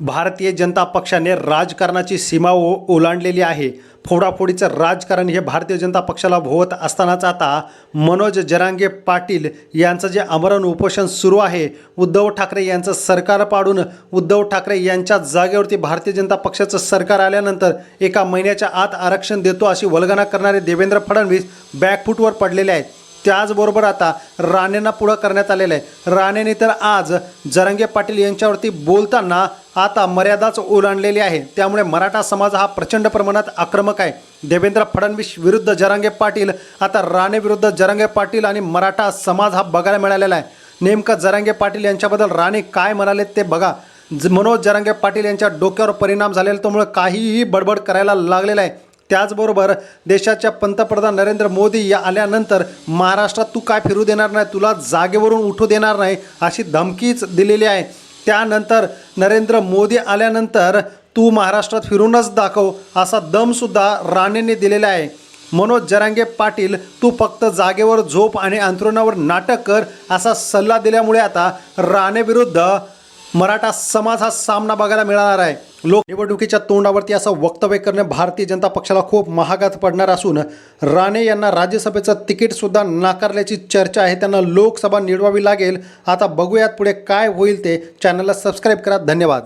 भारतीय जनता पक्षाने राजकारणाची सीमा ओ ओलांडलेली आहे. फोडाफोडीचं राजकारण हे भारतीय जनता पक्षाला भोवत असतानाच आता मनोज जरांगे पाटील यांचं जे आमरण उपोषण सुरू आहे उद्धव ठाकरे यांचं सरकार पाडून उद्धव ठाकरे यांच्या जागेवरती भारतीय जनता पक्षाचं सरकार आल्यानंतर एका महिन्याच्या आत आरक्षण देतो अशी वल्गना करणारे देवेंद्र फडणवीस बॅकफूटवर पडलेले आहेत. त्याचबरोबर आता राणेंना पुढं करण्यात आलेलं आहे. राणेने तर आज जरंगे पाटील यांच्यावरती बोलताना आता मर्यादाच ओलांडलेली आहे. त्यामुळे मराठा समाज हा प्रचंड प्रमाणात आक्रमक आहे. देवेंद्र फडणवीस विरुद्ध जरांगे पाटील आता राणे विरुद्ध जरांगे पाटील आणि मराठा समाज हा बघायला मिळालेला आहे. नेमकं जरांगे पाटील यांच्याबद्दल राणे काय म्हणाले ते बघा. ज मनोज जरांगे पाटील यांच्या डोक्यावर परिणाम झालेला त्यामुळे काहीही बडबड करायला लागलेला आहे. त्याचबरोबर देशाच्या पंतप्रधान नरेंद्र मोदी या आल्यानंतर महाराष्ट्रात तू काय फिरू देणार नाही तुला जागेवरून उठू देणार नाही अशी धमकीच दिलेली आहे. त्यानंतर नरेंद्र मोदी आल्यानंतर तू महाराष्ट्रात फिरूनच दाखव असा दमसुद्धा राणेंनी दिलेला आहे. मनोज जरांगे पाटील तू फक्त जागेवर झोप आणि अंथरुणावर नाटक कर असा सल्ला दिल्यामुळे आता राणेविरुद्ध मराठा समाज हा सामना बघायला मिळणार आहे. लोक निवडणुकीच्या तोंडावरती असं वक्तव्य करणे भारतीय जनता पक्षाला खूप महागात पडणार असून राणे यांना राज्यसभेचं तिकीटसुद्धा नाकारल्याची चर्चा आहे. त्यांना लोकसभा निडवावी लागेल. आता बघूयात पुढे काय होईल ते. चॅनलला सबस्क्राईब करा. धन्यवाद.